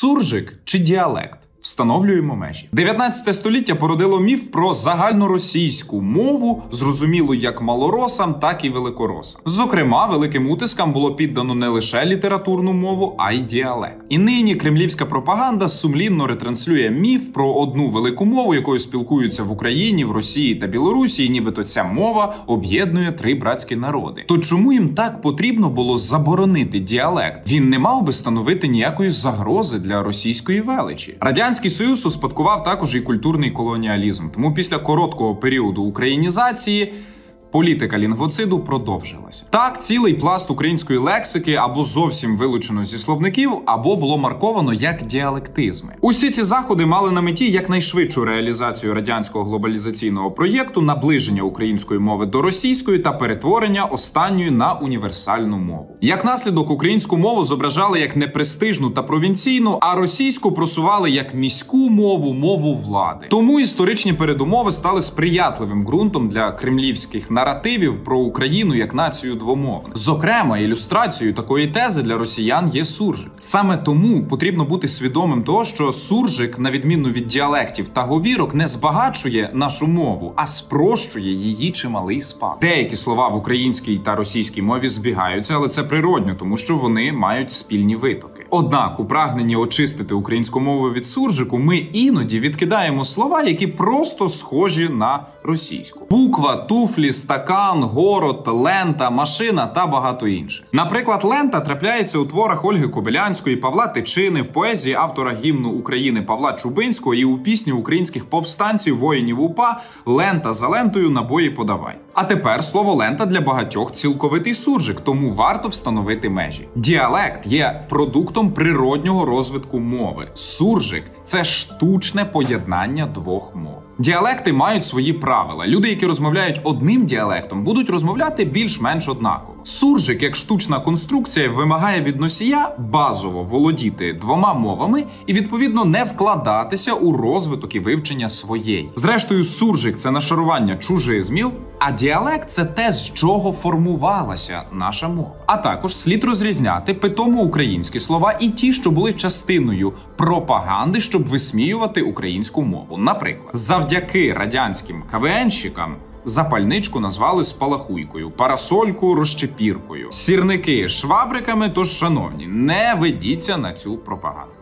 Суржик чи діалект? Встановлюємо межі. 19 століття породило міф про загальноросійську мову, зрозумілу як малоросам, так і великоросам. Зокрема, великим утискам було піддано не лише літературну мову, а й діалект. І нині кремлівська пропаганда сумлінно ретранслює міф про одну велику мову, якою спілкуються в Україні, в Росії та Білорусі, і нібито ця мова об'єднує три братські народи. То чому їм так потрібно було заборонити діалект? Він не мав би становити ніякої загрози для російської величі. Радянський Союз успадкував також і культурний колоніалізм. Тому після короткого періоду українізації. Політика лінгвоциду продовжилася. Так, цілий пласт української лексики або зовсім вилучено зі словників, або було марковано як діалектизми. Усі ці заходи мали на меті якнайшвидшу реалізацію радянського глобалізаційного проєкту, наближення української мови до російської та перетворення останньої на універсальну мову. Як наслідок, українську мову зображали як непрестижну та провінційну, а російську просували як міську мову, мову влади. Тому історичні передумови стали сприятливим ґрунтом для кремлівських наративів про Україну як націю двомовну. Зокрема, ілюстрацією такої тези для росіян є суржик. Саме тому потрібно бути свідомим того, що суржик, на відміну від діалектів та говірок, не збагачує нашу мову, а спрощує її чималий спад. Деякі слова в українській та російській мові збігаються, але це природньо, тому що вони мають спільні витоки. Однак, у прагненні очистити українську мову від суржику, ми іноді відкидаємо слова, які просто схожі на російську: буква, туфлі, стакан, город, лента, машина та багато інших. Наприклад, лента трапляється у творах Ольги Кобилянської, Павла Тичини, в поезії автора гімну України Павла Чубинського і у пісні українських повстанців воїнів УПА Лента за лентою набої подавай. А тепер слово лента для багатьох цілковитий суржик, тому варто встановити межі. Діалект є продуктом природнього розвитку мови. Суржик це штучне поєднання двох мов. Діалекти мають свої правила. Люди, які розмовляють одним діалектом, будуть розмовляти більш-менш однаково. Суржик, як штучна конструкція, вимагає від носія базово володіти двома мовами і відповідно не вкладатися у розвиток і вивчення своєї. Зрештою, суржик це нашарування чужизмів, а діалект це те, з чого формувалася наша мова. А також слід розрізняти питомо українські слова і ті, що були частиною пропаганди, щоб висміювати українську мову. Наприклад, завдяки радянським КВНщикам Запальничку назвали спалахуйкою, парасольку розчепіркою, сірники швабриками. Тож, шановні, не ведіться на цю пропаганду.